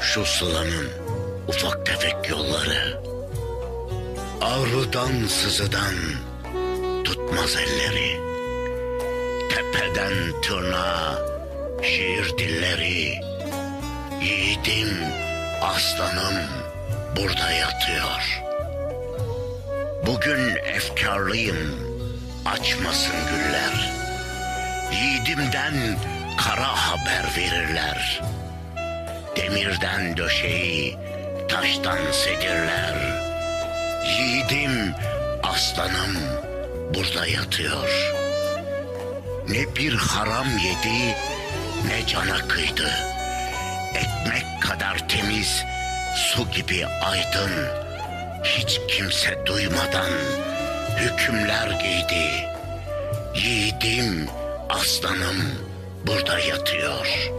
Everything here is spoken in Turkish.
Şu sılanın ufak tefek yolları. Ağrıdan sızıdan tutmaz elleri. Tepeden tırnağa şiir dilleri. Yiğidim, aslanım burada yatıyor. Bugün efkarlıyım, açmasın güller. Yiğidimden kara haber verirler. Demirden döşeyi, taştan sedirler. Yiğidim, aslanım burada yatıyor. Ne bir haram yedi, ne cana kıydı. Ekmek kadar temiz, su gibi aydın. Hiç kimse duymadan hükümler giydi. Yiğidim, aslanım burada yatıyor.